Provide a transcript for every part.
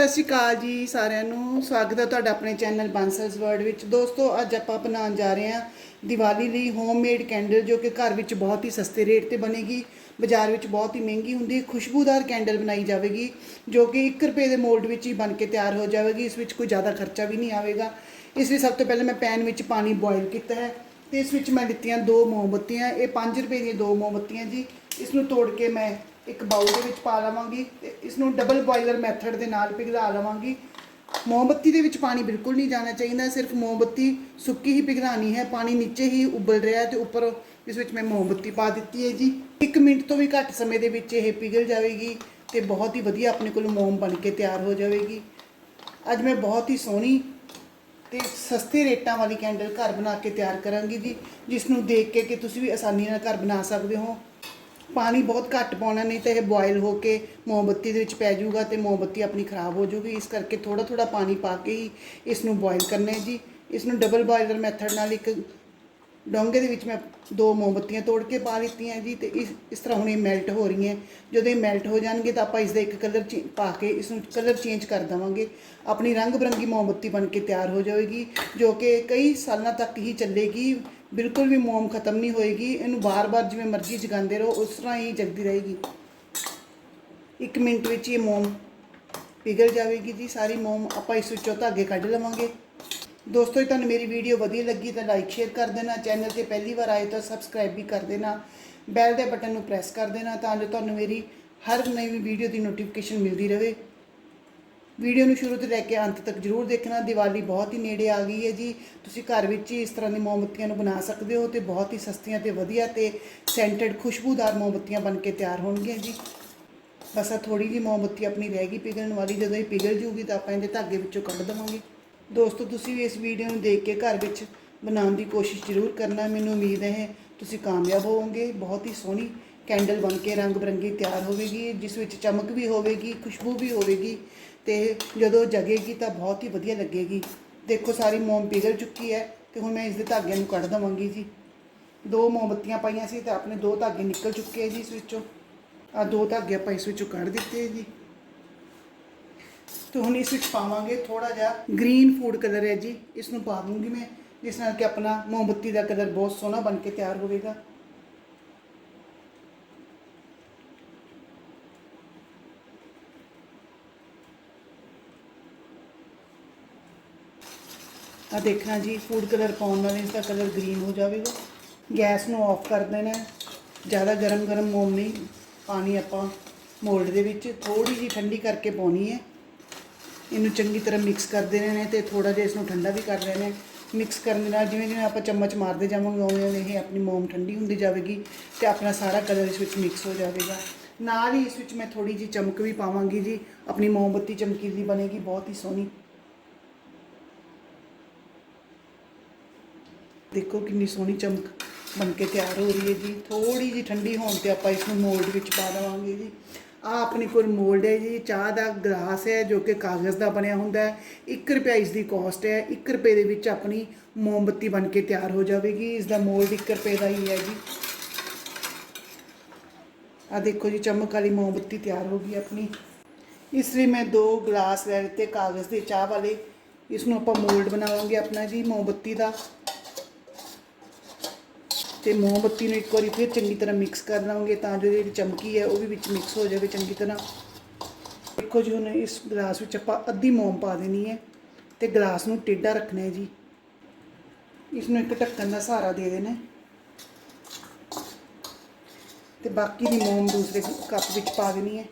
ਸਤਿ ਸ਼੍ਰੀ ਅਕਾਲ ਜੀ ਸਾਰਿਆਂ ਨੂੰ। ਸਵਾਗਤ ਹੈ ਤੁਹਾਡਾ ਆਪਣੇ ਚੈਨਲ ਬਾਂਸਰਸ ਵਰਡ ਵਿੱਚ। ਦੋਸਤੋ, ਅੱਜ ਆਪਾਂ ਬਣਾਉਣ ਜਾ ਰਹੇ ਹਾਂ ਦੀਵਾਲੀ ਲਈ ਹੋਮਮੇਡ ਕੈਂਡਲ ਜੋ ਕਿ ਘਰ ਵਿੱਚ ਬਹੁਤ ਹੀ ਸਸਤੇ ਰੇਟ ਤੇ ਬਣੇਗੀ। ਬਾਜ਼ਾਰ ਵਿੱਚ ਬਹੁਤ ਹੀ ਮਹਿੰਗੀ ਹੁੰਦੀ ਹੈ। ਖੁਸ਼ਬੂਦਾਰ ਕੈਂਡਲ ਬਣਾਈ ਜਾਵੇਗੀ, ਜੋ ਕਿ 1 ਰੁਪਏ ਦੇ ਮੋਲਡ ਵਿੱਚ ਹੀ ਬਣ ਕੇ ਤਿਆਰ ਹੋ ਜਾਵੇਗੀ। ਇਸ ਵਿੱਚ ਕੋਈ ਜ਼ਿਆਦਾ ਖਰਚਾ ਵੀ ਨਹੀਂ ਆਵੇਗਾ। ਇਸ ਲਈ ਸਭ ਤੋਂ ਪਹਿਲਾਂ ਮੈਂ ਪੈਨ ਵਿੱਚ ਪਾਣੀ ਬੋਇਲ ਕੀਤਾ ਹੈ ਤੇ ਇਸ ਵਿੱਚ ਮੈਂ ਲਿੱਤੀਆਂ ਦੋ ਮੋਮਬੱਤੀਆਂ। ਇਹ 5 ਰੁਪਏ ਦੀਆਂ ਦੋ ਮੋਮਬੱਤੀਆਂ ਜੀ। ਇਸ ਨੂੰ ਤੋੜ ਕੇ ਮੈਂ ਇੱਕ ਬਾਊਲ ਦੇ ਵਿੱਚ ਪਾ ਲਵਾਂਗੀ ਤੇ ਇਸ ਨੂੰ ਡਬਲ ਬੋਇਲਰ ਮੈਥਡ ਦੇ ਨਾਲ ਪਿਘਲਾ ਲਵਾਂਗੀ। ਮੋਮਬੱਤੀ ਦੇ ਵਿੱਚ ਪਾਣੀ ਬਿਲਕੁਲ ਨਹੀਂ ਜਾਣਾ ਚਾਹੀਦਾ, ਸਿਰਫ ਮੋਮਬੱਤੀ ਸੁੱਕੀ ਹੀ ਪਿਘਲਾਣੀ ਹੈ, ਪਾਣੀ ਨੀਚੇ ਹੀ ਉਬਲ ਰਿਹਾ ਹੈ ਤੇ ਉੱਪਰ ਇਸ ਵਿੱਚ ਮੈਂ ਮੋਮਬੱਤੀ ਪਾ ਦਿੱਤੀ ਹੈ ਜੀ। 1 ਮਿੰਟ ਤੋਂ ਵੀ ਘੱਟ ਸਮੇਂ ਦੇ ਵਿੱਚ ਇਹ ਪਿਘਲ ਜਾਵੇਗੀ ਤੇ ਬਹੁਤ ਹੀ ਵਧੀਆ ਆਪਣੇ ਕੋਲ ਮੋਮ ਬਣ ਕੇ ਤਿਆਰ ਹੋ ਜਾਵੇਗੀ। ਅੱਜ ਮੈਂ ਬਹੁਤ ਹੀ ਸੋਹਣੀ ਤੇ ਸਸਤੇ ਰੇਟਾਂ ਵਾਲੀ ਕੈਂਡਲ ਘਰ ਬਣਾ ਕੇ ਤਿਆਰ ਕਰਾਂਗੀ ਜੀ ਜਿਸ ਨੂੰ ਦੇਖ ਕੇ ਕਿ ਤੁਸੀਂ ਵੀ ਆਸਾਨੀ ਨਾਲ ਘਰ ਬਣਾ ਸਕਦੇ ਹੋ। ਪਾਣੀ ਬਹੁਤ ਘੱਟ ਪਾਉਣਾ, ਨਹੀਂ ਤਾਂ ਇਹ ਬੋਇਲ ਹੋ ਕੇ ਮੋਮਬੱਤੀ ਦੇ ਵਿੱਚ ਪੈ ਜਾਊਗਾ ਤੇ ਮੋਮਬੱਤੀ ਆਪਣੀ ਖਰਾਬ ਹੋ ਜਾਊਗੀ। ਇਸ ਕਰਕੇ ਥੋੜਾ ਥੋੜਾ ਪਾਣੀ ਪਾ ਕੇ ਹੀ ਇਸ ਨੂੰ ਬੋਇਲ ਕਰਨਾ ਹੈ ਜੀ। ਇਸ ਨੂੰ ਡਬਲ ਬੋਇਲਰ ਮੈਥਡ ਨਾਲ ਇੱਕ ਡੋਂਗੇ ਦੇ ਵਿੱਚ ਮੈਂ ਦੋ ਮੋਮਬੱਤੀਆਂ ਤੋੜ ਕੇ ਪਾ ਲਿੱਤੀਆਂ ਜੀ ਤੇ ਇਸ ਇਸ ਤਰ੍ਹਾਂ ਹੁਣ ਇਹ ਮੈਲਟ ਹੋ ਰਹੀਆਂ। ਜਦੋਂ ਇਹ ਮੈਲਟ ਹੋ ਜਾਣਗੇ ਤਾਂ ਆਪਾਂ ਇਸ ਦਾ ਇੱਕ ਕਲਰ ਪਾ ਕੇ ਇਸ ਨੂੰ ਕਲਰ ਚੇਂਜ ਕਰ ਦੇਵਾਂਗੇ। ਆਪਣੀ ਰੰਗ ਬਰੰਗੀ ਮੋਮਬੱਤੀ ਬਣ ਕੇ ਤਿਆਰ ਹੋ ਜਾਵੇਗੀ, ਜੋ ਕਿ ਕਈ ਸਾਲਾਂ ਤੱਕ ਹੀ ਚੱਲੇਗੀ। ਬਿਲਕੁਲ ਵੀ ਮੋਮ ਖਤਮ ਨਹੀਂ ਹੋਏਗੀ, ਇਹਨੂੰ ਬਾਰ-ਬਾਰ ਜਿਵੇਂ ਮਰਜ਼ੀ ਜਗਾਉਂਦੇ ਰਹੋ, ਉਸ ਤਰ੍ਹਾਂ ਹੀ ਜਗਦੀ ਰਹੇਗੀ। ਇੱਕ ਮਿੰਟ ਵਿੱਚ ਇਹ ਮੋਮ ਪਿਘਲ ਜਾਵੇਗੀ ਜੀ, ਸਾਰੀ ਮੋਮ ਆਪਾਂ ਇਸ ਵਿੱਚੋਂ ਧਾਗੇ ਕੱਢ ਲਵਾਂਗੇ। ਦੋਸਤੋ, ਜੇ ਤੁਹਾਨੂੰ ਮੇਰੀ ਵੀਡੀਓ ਵਧੀਆ ਲੱਗੀ ਤਾਂ ਲਾਈਕ ਸ਼ੇਅਰ ਕਰ ਦੇਣਾ। ਚੈਨਲ ਤੇ ਪਹਿਲੀ ਵਾਰ ਆਏ ਤਾਂ ਸਬਸਕ੍ਰਾਈਬ ਵੀ ਕਰ ਦੇਣਾ। ਬੈਲ ਦੇ ਬਟਨ ਨੂੰ ਪ੍ਰੈਸ ਕਰ ਦੇਣਾ ਤਾਂ ਜੋ ਤੁਹਾਨੂੰ ਮੇਰੀ ਹਰ ਨਵੀਂ ਵੀਡੀਓ ਦੀ ਨੋਟੀਫਿਕੇਸ਼ਨ ਮਿਲਦੀ ਰਹੇ। ਵੀਡੀਓ ਨੂੰ ਸ਼ੁਰੂ ਤੋਂ ਲੈ ਕੇ ਅੰਤ ਤੱਕ ਜਰੂਰ ਦੇਖਣਾ। ਦੀਵਾਲੀ ਬਹੁਤ ਹੀ ਨੇੜੇ ਆ ਗਈ ਹੈ ਜੀ। ਤੁਸੀਂ ਘਰ ਵਿੱਚ ਹੀ ਇਸ ਤਰ੍ਹਾਂ ਦੀ ਮੋਮਬੱਤੀਆਂ ਨੂੰ ਬਣਾ ਸਕਦੇ ਹੋ ਤੇ ਬਹੁਤ ਹੀ ਸਸਤੀਆਂ ਤੇ ਵਧੀਆ ਤੇ ਸੈਂਟਡ ਖੁਸ਼ਬੂਦਾਰ ਮੋਮਬੱਤੀਆਂ ਬਣ ਕੇ ਤਿਆਰ ਹੋਣਗੀਆਂ ਜੀ। ਬਸ ਆ ਥੋੜੀ ਜਿਹੀ ਮੋਮਬੱਤੀ ਆਪਣੀ ਰਹਿ ਗਈ ਪਿਘਲਣ ਵਾਲੀ। ਜਦੋਂ ਇਹ ਪਿਘਲ ਜੂਗੀ ਤਾਂ ਆਪਾਂ ਇਹਦੇ ਧਾਗੇ ਵਿੱਚੋਂ ਕੱਢ ਦੇਵਾਂਗੇ। ਦੋਸਤੋ, ਤੁਸੀਂ ਵੀ ਇਸ ਵੀਡੀਓ ਨੂੰ ਦੇਖ ਕੇ ਘਰ ਵਿੱਚ ਬਣਾਉਣ ਦੀ ਕੋਸ਼ਿਸ਼ ਜ਼ਰੂਰ ਕਰਨਾ। ਮੈਨੂੰ ਉਮੀਦ ਹੈ ਤੁਸੀਂ ਕਾਮਯਾਬ ਹੋਵੋਗੇ। ਬਹੁਤ ਹੀ ਸੋਹਣੀ ਕੈਂਡਲ ਬਣ ਕੇ ਰੰਗ ਬਰੰਗੀ ਤਿਆਰ ਹੋਵੇਗੀ, ਜਿਸ ਵਿੱਚ ਚਮਕ ਵੀ ਹੋਵੇਗੀ, ਖੁਸ਼ਬੂ ਵੀ ਹੋਵੇਗੀ ਤੇ ਜਦੋਂ ਜਗੇਗੀ ਤਾਂ ਬਹੁਤ ਹੀ ਵਧੀਆ ਲੱਗੇਗੀ। ਦੇਖੋ, ਸਾਰੀ ਮੋਮ ਪਿਘਲ ਚੁੱਕੀ ਹੈ ਤੇ ਹੁਣ ਮੈਂ ਇਸ ਦੇ ਧਾਗਿਆਂ ਨੂੰ ਕੱਢ ਦਵਾਂਗੀ ਜੀ। ਦੋ ਮੋਮਬੱਤੀਆਂ ਪਾਈਆਂ ਸੀ ਤਾਂ ਆਪਣੇ ਦੋ ਧਾਗੇ ਨਿਕਲ ਚੁੱਕੇ ਹੈ ਜੀ ਇਸ ਵਿੱਚੋਂ। ਆ ਦੋ ਧਾਗੇ ਆਪਾਂ ਇਸ ਵਿੱਚੋਂ ਕੱਢ ਦਿੱਤੇ ਜੀ। ਤੇ ਹੁਣ ਇਸ ਵਿੱਚ ਪਾਵਾਂਗੇ ਥੋੜਾ ਜਿਹਾ ਗ੍ਰੀਨ ਫੂਡ ਕਲਰ ਹੈ ਜੀ। ਇਸ ਨੂੰ ਪਾ ਦੂੰਗੀ ਮੈਂ, ਜਿਸ ਨਾਲ ਕਿ ਆਪਣਾ ਮੋਮਬੱਤੀ ਦਾ ਕਲਰ ਬਹੁਤ ਸੋਹਣਾ ਬਣ ਕੇ ਤਿਆਰ ਹੋਵੇਗਾ। ਆ ਦੇਖਣਾ ਜੀ ਫੂਡ ਕਲਰ ਪਾਉਣ ਨਾਲ ਇਸ ਦਾ ਕਲਰ ਗ੍ਰੀਨ ਹੋ ਜਾਵੇਗਾ। ਗੈਸ ਨੂੰ ਆਫ ਕਰ ਦੇਣਾ ਜ਼ਿਆਦਾ ਗਰਮ ਗਰਮ ਮੋਮ ਨਹੀਂ, ਪਾਣੀ ਆਪਾਂ ਮੋਲਡ ਦੇ ਵਿੱਚ ਥੋੜੀ ਜਿਹੀ ਠੰਡੀ ਕਰਕੇ ਪਾਉਣੀ ਹੈ। ਇਹਨੂੰ ਚੰਗੀ ਤਰ੍ਹਾਂ ਮਿਕਸ ਕਰਦੇ ਰਹਿਣਾ ਤੇ ਥੋੜਾ ਜਿਹਾ ਇਸ ਨੂੰ ਠੰਡਾ ਵੀ ਕਰ ਲੈਣਾ ਮਿਕਸ ਕਰਨ ਦੇ ਨਾਲ ਜਿਵੇਂ ਜਿਵੇਂ ਆਪਾਂ ਚਮਚ ਮਾਰਦੇ ਜਾਵਾਂਗੇ, ਉਵੇਂ ਉਵੇਂ ਇਹ ਆਪਣੀ ਮੋਮ ਠੰਡੀ ਹੁੰਦੀ ਜਾਵੇਗੀ ਤੇ ਆਪਣਾ ਸਾਰਾ ਕਲਰ ਇਸ ਵਿੱਚ ਮਿਕਸ ਹੋ ਜਾਵੇਗਾ। ਨਾਲ ਹੀ ਇਸ ਵਿੱਚ ਮੈਂ ਥੋੜੀ ਜਿਹੀ ਚਮਕ ਵੀ ਪਾਵਾਂਗੀ ਜੀ। ਆਪਣੀ ਮੋਮਬੱਤੀ ਚਮਕੀਲੀ ਬਣੇਗੀ, ਬਹੁਤ ਹੀ ਸੋਹਣੀ। ਦੇਖੋ ਕਿੰਨੀ ਸੋਹਣੀ ਚਮਕ ਬਣ ਕੇ ਤਿਆਰ ਹੋ ਰਹੀ ਹੈ ਜੀ। ਥੋੜੀ ਜੀ ਠੰਡੀ ਹੋਣ ਤੇ ਆਪਾਂ ਇਸ ਨੂੰ ਮੋਲਡ ਵਿੱਚ ਪਾ ਦੇਵਾਂਗੇ ਜੀ। ਆ ਆਪਣੇ ਕੋਲ ਮੋਲਡ ਹੈ ਜੀ। ਚਾਹ ਦਾ ਗਲਾਸ ਹੈ ਜੋ ਕਿ ਕਾਗਜ਼ ਦਾ ਬਣਿਆ ਹੁੰਦਾ ਹੈ। 1 ਰੁਪਿਆ ਇਸ ਦੀ ਕਾਸਟ ਹੈ। 1 ਰੁਪਏ ਦੇ ਵਿੱਚ ਆਪਣੀ ਮੋਮਬੱਤੀ ਬਣ ਕੇ ਤਿਆਰ ਹੋ ਜਾਵੇਗੀ। ਇਸ ਦਾ ਮੋਲਡ 1 ਰੁਪਏ ਦਾ ਹੀ ਹੈ ਜੀ। ਆ ਦੇਖੋ ਜੀ, ਚਮਕ ਵਾਲੀ ਮੋਮਬੱਤੀ ਤਿਆਰ ਹੋ ਗਈ ਆਪਣੀ। ਇਸ ਲਈ ਮੈਂ ਦੋ ਗਲਾਸ ਲੈ ਲਿੱਤੇ ਕਾਗਜ਼ ਦੇ ਚਾਹ ਵਾਲੇ। ਇਸ ਨੂੰ ਆਪਾਂ ਮੋਲਡ ਬਣਾਵਾਂਗੇ ਆਪਣਾ ਜੀ, ਮੋਮਬੱਤੀ ਦਾ। ਤੇ ਮੋਮਬੱਤੀ ਨੂੰ ਇੱਕ ਵਾਰੀ ਫਿਰ ਚੰਗੀ ਤਰ੍ਹਾਂ ਮਿਕਸ ਕਰ ਲਵਾਂਗੇ ਤਾਂ ਜੋ ਜਿਹੜੀ ਚਮਕੀ ਹੈ ਉਹ ਵੀ ਵਿੱਚ ਮਿਕਸ ਹੋ ਜਾਵੇ ਚੰਗੀ ਤਰ੍ਹਾਂ। ਦੇਖੋ ਜੀ, ਹੁਣ ਇਸ ਗਲਾਸ ਵਿੱਚ ਆਪਾਂ ਅੱਧੀ ਮੋਮ ਪਾ ਦੇਣੀ ਹੈ ਤੇ ਗਲਾਸ ਨੂੰ ਟੇਢਾ ਰੱਖਣਾ ਹੈ ਜੀ। ਇਸ ਨੂੰ ਇੱਕ ਢੱਕਣ ਦਾ ਸਹਾਰਾ ਦੇ ਦੇਣਾ ਹੈ। ਤੇ ਬਾਕੀ ਦੀ ਮੋਮ ਦੂਸਰੇ ਕੱਪ ਵਿੱਚ ਪਾ ਦੇਣੀ ਹੈ।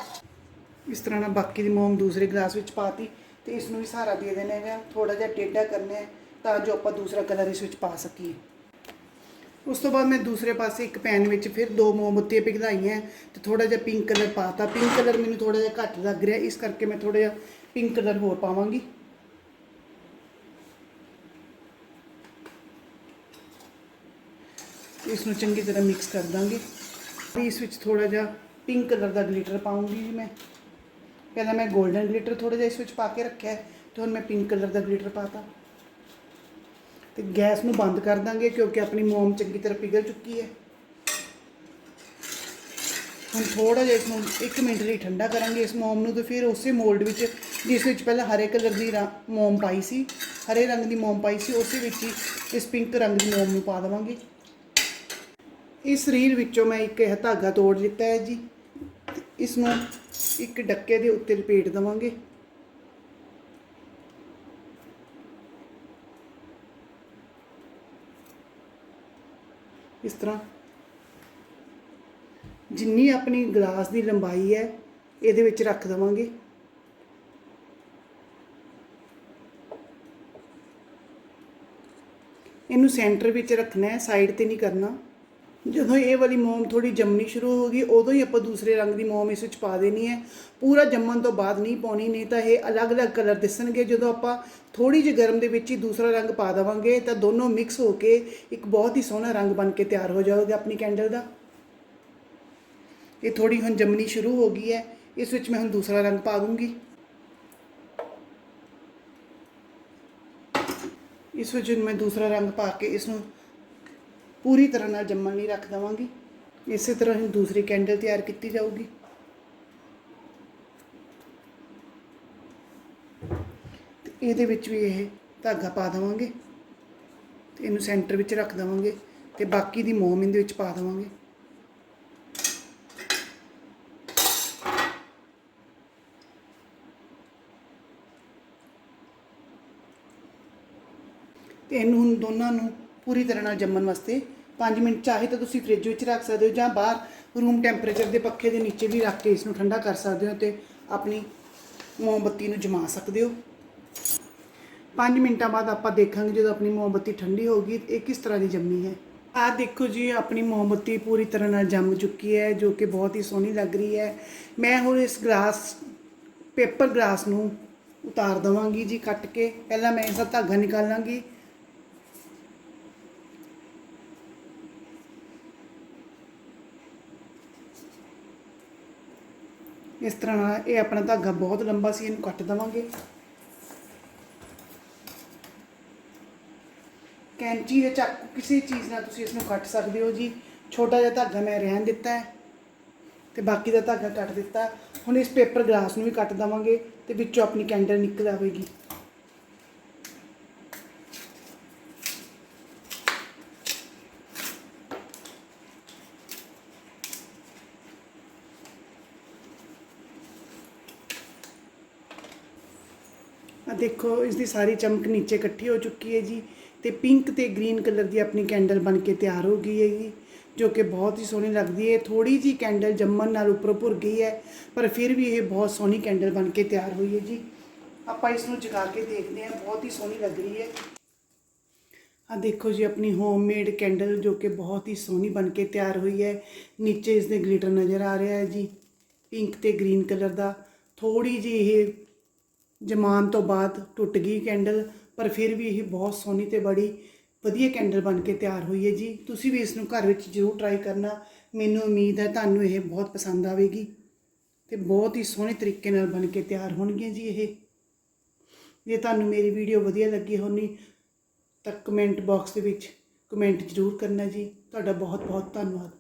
ਇਸ ਤਰ੍ਹਾਂ ਨਾਲ ਬਾਕੀ ਦੀ ਮੋਮ ਦੂਸਰੇ ਗਲਾਸ ਵਿੱਚ ਪਾਤੀ ਤੇ ਇਸ ਨੂੰ ਵੀ ਸਹਾਰਾ ਦੇ ਦੇਣਾ ਹੈਗਾ। ਥੋੜਾ ਜਿਹਾ ਟੇਢਾ ਕਰਨਾ ਹੈ ਤਾਂ ਜੋ ਆਪਾਂ ਦੂਸਰਾ ਕਲਰ ਇਸ ਵਿੱਚ ਪਾ ਸਕੀਏ। ਉਸ ਤੋਂ ਬਾਅਦ ਮੈਂ ਦੂਸਰੇ ਪਾਸੇ ਇੱਕ ਪੈਨ ਵਿੱਚ ਫਿਰ ਦੋ ਮੋਮਬੱਤੀਆਂ ਪਿਘਲਾਈਆਂ ਤੇ ਥੋੜਾ ਜਿਹਾ ਪਿੰਕ ਕਲਰ ਪਾਤਾ ਪਿੰਕ ਕਲਰ ਮੈਨੂੰ ਥੋੜਾ ਜਿਹਾ ਘੱਟ ਲੱਗ ਰਿਹਾ ਇਸ ਕਰਕੇ ਮੈਂ ਥੋੜਾ ਜਿਹਾ ਪਿੰਕ ਕਲਰ ਹੋਰ ਪਾਵਾਂਗੀ ਇਸ ਨੂੰ ਚੰਗੀ ਤਰ੍ਹਾਂ ਮਿਕਸ ਕਰ ਦਾਂਗੇ ਇਸ ਵਿੱਚ ਥੋੜਾ ਜਿਹਾ ਪਿੰਕ ਕਲਰ ਦਾ ਗਲਿਟਰ ਪਾਉਂਗੀ ਜੀ ਮੈਂ ਪਹਿਲਾਂ ਮੈਂ 골ਡਨ ਗਲਿਟਰ ਥੋੜਾ ਜਿਹਾ ਇਸ ਵਿੱਚ ਪਾ ਕੇ ਰੱਖਿਆ ਹੈ ਤੇ ਹੁਣ ਮੈਂ ਪਿੰਕ ਕਲਰ ਦਾ ਗਲਿਟਰ ਪਾਤਾ ਤੇ ਗੈਸ ਨੂੰ ਬੰਦ ਕਰ ਦਾਂਗੇ ਕਿਉਂਕਿ ਆਪਣੀ ਮੋਮ ਚੰਗੀ ਤਰ੍ਹਾਂ ਪਿਘਲ ਚੁੱਕੀ ਹੈ। ਹੁਣ ਥੋੜਾ ਜਿਹਾ ਇਸ ਨੂੰ 1 ਮਿੰਟ ਲਈ ਠੰਡਾ ਕਰਾਂਗੇ ਇਸ ਮੋਮ ਨੂੰ ਤੇ ਫਿਰ ਉਸੇ ਮੋਲਡ ਵਿੱਚ ਜਿਸ ਵਿੱਚ ਪਹਿਲਾਂ ਹਰੇ ਕਲਰ ਦੀ ਰਾ- ਮੋਮ ਪਾਈ ਸੀ, ਹਰੇ ਰੰਗ ਦੀ ਮੋਮ ਪਾਈ ਸੀ, ਉਸੇ ਵਿੱਚ ਹੀ ਇਸ ਪਿੰਕ ਰੰਗ ਦੀ ਮੋਮ ਨੂੰ ਪਾ ਦੇਵਾਂਗੇ। ਇਸ ਰੀਲ ਵਿੱਚੋਂ ਮੈਂ ਇੱਕ ਇਹ ਧਾਗਾ ਤੋੜ ਲਿੱਤਾ ਹੈ ਜੀ। ਤੇ ਇਸ ਨੂੰ ਇੱਕ ਡੱਕੇ ਦੇ ਉੱਤੇ ਲਪੇਟ ਦੇਵਾਂਗੇ। ਇਸ ਤਰ੍ਹਾਂ? ਜਿੰਨੀ ਆਪਣੀ ਗਲਾਸ ਦੀ ਲੰਬਾਈ ਹੈ, ਇਹਦੇ ਵਿੱਚ ਰੱਖ ਦੇਵਾਂਗੇ। ਇਹਨੂੰ ਸੈਂਟਰ ਵਿੱਚ ਰੱਖਣਾ ਹੈ, ਸਾਈਡ ਤੇ ਨਹੀਂ ਕਰਨਾ। ਜਦੋਂ ਇਹ ਵਾਲੀ ਮੋਮ ਥੋੜੀ ਜੰਮਣੀ ਸ਼ੁਰੂ ਹੋ ਗਈ, ਉਦੋਂ ਹੀ ਆਪਾਂ ਦੂਸਰੇ ਰੰਗ ਦੀ ਮੋਮ ਇਸ ਵਿੱਚ ਪਾ ਦੇਣੀ ਹੈ। ਪੂਰਾ ਜੰਮਣ ਤੋਂ ਬਾਅਦ ਨਹੀਂ ਪਾਉਣੀ, ਨਹੀਂ ਤਾਂ ਇਹ ਅਲੱਗ-ਅਲੱਗ ਕਲਰ ਦਿਸਣਗੇ। ਜਦੋਂ ਆਪਾਂ ਥੋੜੀ ਜਿਹੀ ਗਰਮ ਦੇ ਵਿੱਚ ਹੀ ਦੂਸਰਾ ਰੰਗ ਪਾ ਦੇਵਾਂਗੇ, ਤਾਂ ਦੋਨੋਂ ਮਿਕਸ ਹੋ ਕੇ ਇੱਕ ਬਹੁਤ ਹੀ ਸੋਹਣਾ ਰੰਗ ਬਣ ਕੇ ਤਿਆਰ ਹੋ ਜਾਊਗਾ ਆਪਣੀ ਕੈਂਡਲ ਦਾ। ਇਹ ਥੋੜੀ ਹੁਣ ਜੰਮਣੀ ਸ਼ੁਰੂ ਹੋ ਗਈ ਹੈ। ਇਸ ਵਿੱਚ ਮੈਂ ਹੁਣ ਦੂਸਰਾ ਰੰਗ ਪਾ ਦੂੰਗੀ। ਇਸ ਵਿੱਚ ਮੈਂ ਦੂਸਰਾ ਰੰਗ ਪਾ ਕੇ ਇਸ ਨੂੰ ਪੂਰੀ ਤਰ੍ਹਾਂ ਨਾਲ ਜੰਮਣ ਲਈ ਰੱਖ ਦਵਾਂਗੀ। ਇਸੇ ਤਰ੍ਹਾਂ ਹੀ ਦੂਸਰੀ ਕੈਂਡਲ ਤਿਆਰ ਕੀਤੀ ਜਾਊਗੀ। ਤੇ ਇਹਦੇ ਵਿੱਚ ਵੀ ਇਹ ਧਾਗਾ ਪਾ ਦਵਾਂਗੇ। ਤੇ ਇਹਨੂੰ ਸੈਂਟਰ ਵਿੱਚ ਰੱਖ ਦਵਾਂਗੇ ਤੇ ਬਾਕੀ ਦੀ ਮੋਮ ਇਹਦੇ ਵਿੱਚ ਪਾ ਦਵਾਂਗੇ। ਤੇ ਇਹਨੂੰ ਹੁਣ ਦੋਨਾਂ ਨੂੰ ਪੂਰੀ ਤਰ੍ਹਾਂ ਨਾਲ ਜੰਮਣ ਵਾਸਤੇ 5 ਮਿੰਟ ਚਾਹੇ ਤਾਂ ਤੁਸੀਂ ਫ੍ਰਿਜ ਵਿੱਚ ਰੱਖ ਸਕਦੇ ਹੋ ਜਾਂ ਬਾਹਰ ਰੂਮ ਟੈਂਪਰੇਚਰ ਦੇ ਪੱਖੇ ਦੇ ਨੀਚੇ ਵੀ ਰੱਖ ਕੇ ਇਸ ਨੂੰ ਠੰਡਾ ਕਰ ਸਕਦੇ ਹੋ ਤੇ ਆਪਣੀ ਮੋਮਬੱਤੀ ਨੂੰ ਜਮਾ ਸਕਦੇ ਹੋ। 5 ਮਿੰਟਾਂ ਬਾਅਦ ਆਪਾਂ ਦੇਖਾਂਗੇ ਜਦੋਂ ਆਪਣੀ ਮੋਮਬੱਤੀ ਠੰਡੀ ਹੋ ਗਈ ਇਹ ਕਿਸ ਤਰ੍ਹਾਂ ਦੀ ਜੰਮੀ ਹੈ। ਆਹ ਦੇਖੋ ਜੀ, ਆਪਣੀ ਮੋਮਬੱਤੀ ਪੂਰੀ ਤਰ੍ਹਾਂ ਨਾਲ ਜੰਮ ਚੁੱਕੀ ਹੈ, ਜੋ ਕਿ ਬਹੁਤ ਹੀ ਸੋਹਣੀ ਲੱਗ ਰਹੀ ਹੈ। ਮੈਂ ਹੁਣ ਇਸ ਗਲਾਸ ਪੇਪਰ ਗਲਾਸ ਨੂੰ ਉਤਾਰ ਦਵਾਂਗੀ ਜੀ ਕੱਟ ਕੇ। ਪਹਿਲਾਂ ਮੈਂ ਇਸ ਦਾ ਧਾਗਾ ਨਿਕਾਲਾਂਗੀ। ਇਸ ਤਰ੍ਹਾਂ ਨਾਲ ਇਹ ਆਪਣਾ ਧਾਗਾ ਬਹੁਤ ਲੰਬਾ ਸੀ, ਇਹਨੂੰ ਕੱਟ ਦਵਾਂਗੇ। ਕੈਂਚੀ ਜਾਂ ਚਾਕੂ ਕਿਸੇ ਚੀਜ਼ ਨਾਲ ਤੁਸੀਂ ਇਸ ਨੂੰ ਕੱਟ ਸਕਦੇ ਹੋ ਜੀ। ਛੋਟਾ ਜਿਹਾ ਧਾਗਾ ਮੈਂ ਰਹਿਣ ਦਿੱਤਾ ਹੈ ਤੇ ਬਾਕੀ ਦਾ ਧਾਗਾ ਕੱਟ ਦਿੱਤਾ। ਹੁਣ ਇਸ ਪੇਪਰ ਗਲਾਸ ਨੂੰ ਵੀ ਕੱਟ ਦਵਾਂਗੇ ਤੇ ਵਿੱਚੋਂ ਆਪਣੀ ਕੈਂਡਲ ਨਿਕਲ ਆਵੇਗੀ। ਦੇਖੋ ਇਸ ਦੀ ਸਾਰੀ ਚਮਕ ਨੀਚੇ ਇਕੱਠੀ ਹੋ ਚੁੱਕੀ ਹੈ ਜੀ ਤੇ ਪਿੰਕ ਤੇ ਗ੍ਰੀਨ ਕਲਰ ਦੀ ਆਪਣੀ ਕੈਂਡਲ ਬਣ ਕੇ ਤਿਆਰ ਹੋ ਗਈ ਹੈ ਜੀ, ਜੋ ਕਿ ਬਹੁਤ ਹੀ ਸੋਹਣੀ ਲੱਗਦੀ ਹੈ। ਥੋੜੀ ਜੀ ਕੈਂਡਲ ਜੰਮਣ ਨਾਲ ਉੱਪਰ ਭੁਰ ਗਈ ਹੈ, ਪਰ ਫਿਰ ਵੀ ਇਹ ਬਹੁਤ ਸੋਹਣੀ ਕੈਂਡਲ ਬਣ ਕੇ ਤਿਆਰ ਹੋਈ ਹੈ ਜੀ। ਆਪਾਂ ਇਸ ਨੂੰ ਜਗਾ ਕੇ ਦੇਖਦੇ ਹਾਂ, ਬਹੁਤ ਹੀ ਸੋਹਣੀ ਲੱਗ ਰਹੀ ਹੈ। ਆ ਦੇਖੋ ਜੀ, ਆਪਣੀ ਹੋਮਮੇਡ ਕੈਂਡਲ ਜੋ ਕਿ ਬਹੁਤ ਹੀ ਸੋਹਣੀ ਬਣ ਕੇ ਤਿਆਰ ਹੋਈ ਹੈ। ਨੀਚੇ ਇਸ ਦੇ ਗਲਿਟਰ ਨਜ਼ਰ ਆ ਰਿਹਾ ਹੈ ਜੀ ਪਿੰਕ ਤੇ ਗ੍ਰੀਨ ਕਲਰ ਦਾ। ਥੋੜੀ ਜੀ ਇਹ ਜਮਾਨ ਤੋਂ ਬਾਅਦ ਟੁੱਟ ਗਈ ਕੈਂਡਲ, ਪਰ ਫਿਰ ਵੀ ਇਹ ਬਹੁਤ ਸੋਹਣੀ ਤੇ ਬੜੀ ਵਧੀਆ ਕੈਂਡਲ ਬਣ ਕੇ ਤਿਆਰ ਹੋਈ ਹੈ ਜੀ। ਤੁਸੀਂ ਵੀ ਇਸ ਨੂੰ ਘਰ ਵਿੱਚ ਜ਼ਰੂਰ ਟਰਾਈ ਕਰਨਾ। ਮੈਨੂੰ ਉਮੀਦ ਹੈ ਤੁਹਾਨੂੰ ਇਹ ਬਹੁਤ ਪਸੰਦ ਆਵੇਗੀ ਤੇ ਬਹੁਤ ਹੀ ਸੋਹਣੇ ਤਰੀਕੇ ਨਾਲ ਬਣ ਕੇ ਤਿਆਰ ਹੋਣਗੀਆਂ ਜੀ ਇਹ। ਜੇ ਤੁਹਾਨੂੰ ਮੇਰੀ ਵੀਡੀਓ ਵਧੀਆ ਲੱਗੀ ਹੋਣੀ, ਤਾਂ ਕਮੈਂਟ ਬਾਕਸ ਦੇ ਵਿੱਚ ਕਮੈਂਟ ਜ਼ਰੂਰ ਕਰਨਾ ਜੀ। ਤੁਹਾਡਾ ਬਹੁਤ ਬਹੁਤ ਧੰਨਵਾਦ।